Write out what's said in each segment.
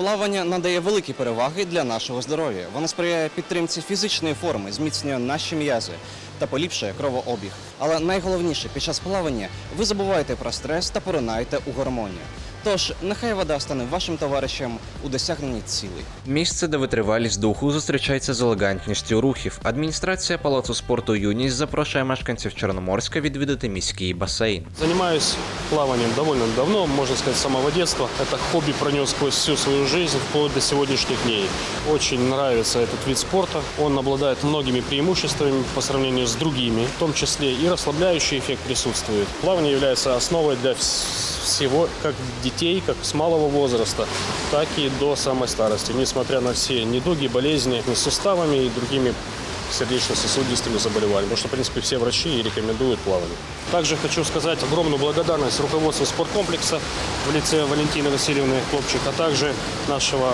Плавання надає великі переваги для нашого здоров'я. Воно сприяє підтримці фізичної форми, зміцнює наші м'язи та поліпшує кровообіг. Але найголовніше під час плавання ви забуваєте про стрес та поринаєте у гармонію. Тож нехай вода стане вашим товаришем у досягненні цілей. Місце, де витривалість духу зустрічається з елегантністю рухів. Адміністрація палацу спорту Юність запрошує мешканців Чорноморська відвідати міський басейн. Занимаюсь плаванием довольно давно, можно сказать, с самого детства. Это хобби пронес сквозь всю свою жизнь, вплоть до сегодняшних дней. Очень нравится этот вид спорта. Он обладает многими преимуществами по сравнению с другими, в том числе и расслабляющий эффект присутствует. Плавание является основой для вс- всего, как детей, как с малого возраста, так и до самой старости, несмотря на все недуги, болезни с суставами и другими сердечно-сосудистыми заболеваниями, потому что, в принципе, все врачи и рекомендуют плавание. Также хочу сказать огромную благодарность руководству спорткомплекса в лице Валентины Васильевны Хлопчик, а также нашего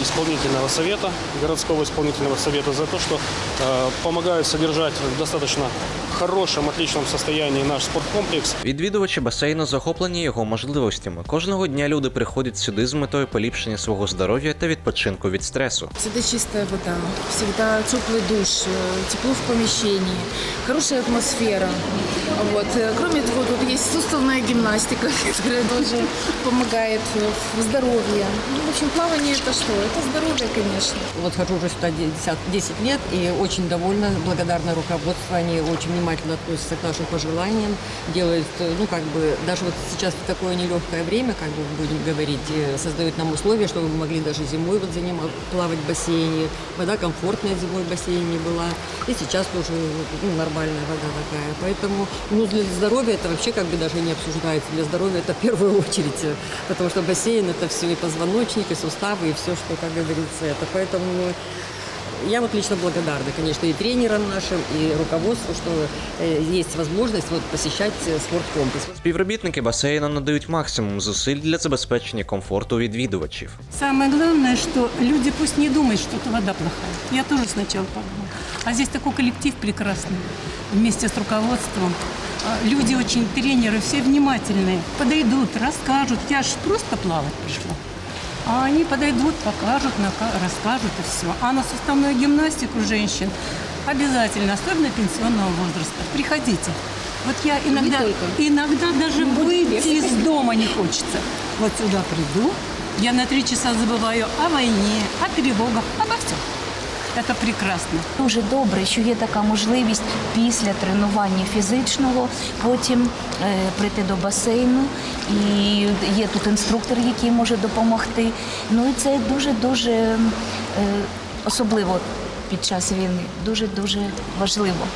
исполнительного совета, городского исполнительного совета за то, что э, помогают содержать достаточно хорошем, отличном состоянии наш спорткомплекс. Відвідувачі басейну захоплені його можливостями. Кожного дня люди приходять сюди з метою поліпшення свого здоров'я та відпочинку від стресу. Всегда чистая вода, всегда теплый душ, э, тепло в помещении, хорошая атмосфера. Вот. Э, Кроме того, тут есть суставная гимнастика, которая тоже помогает э, в здоровье. Ну, в общем, плавание это что? Это здоровье, конечно. Вот хожу уже сюда 10, 10 лет и очень довольна, благодарна руководству. Они очень внимательно относятся к нашим пожеланиям, делают, э, ну, как бы, даже вот сейчас в такое нелегкое время, как бы будем говорить, э, создают нам условия, чтобы мы могли даже зимой вот занима- плавать в бассейне. Вода комфортная зимой в бассейне была. И сейчас тоже ну, нормальная вода такая. Поэтому ну, для здоровья это вообще как бы даже не обсуждается. Для здоровья это в первую очередь. э, Потому что бассейн это все и позвоночник, и суставы, и все, что, как говорится, это. Поэтому я вот лично благодарна, конечно, и тренерам нашим, и руководству, что э, есть возможность вот, посещать э, спорткомплекс. Співробітники басейну надають максимум зусиль для забезпечення комфорту відвідувачів. Самое главное, что люди пусть не думают, что это вода плохая. Я тоже сначала подумала. А здесь такой коллектив прекрасный, вместе с руководством. А, Люди очень, тренеры, все внимательные. Подойдут, расскажут. Я же просто плавать пришла. А они подойдут, покажут, расскажут и все. А на суставную гимнастику женщин обязательно, особенно пенсионного возраста. Приходите. Вот я иногда, иногда даже выйти из дома не хочется. Вот сюда приду, я на три часа забываю о войне, о тревогах, обо всем. Это прекрасно. Дуже добре, що є така можливість після тренування фізичного потім е, прийти до басейну. І є тут інструктор, який може допомогти. Ну і це дуже дуже е, особливо під час війни. Дуже дуже важливо.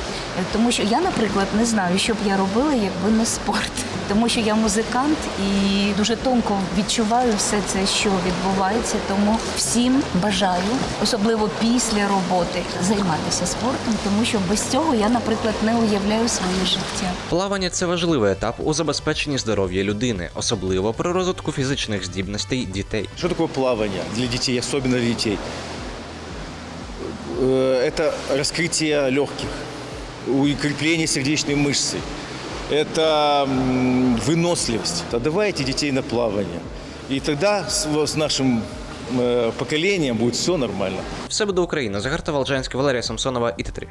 Е, Тому що я, наприклад, не знаю, що б я робила, якби не спорт. Тому що я музикант і дуже тонко відчуваю все це, що відбувається. Тому всім бажаю, особливо після роботи, займатися спортом, тому що без цього я, наприклад, не уявляю своє життя. Плавання це важливий етап у забезпеченні здоров'я людини, особливо при розвитку фізичних здібностей дітей. Что такое плавание для детей, особенно для детей? Э, Это раскрытие легких, укрепление сердечной мышцы, это м, выносливость. А давайте детей на плавание. И тогда с, с нашим э, поколением будет все нормально. Все буде Україна. Загарта Волжанська, Валерія Самсонова і Т3.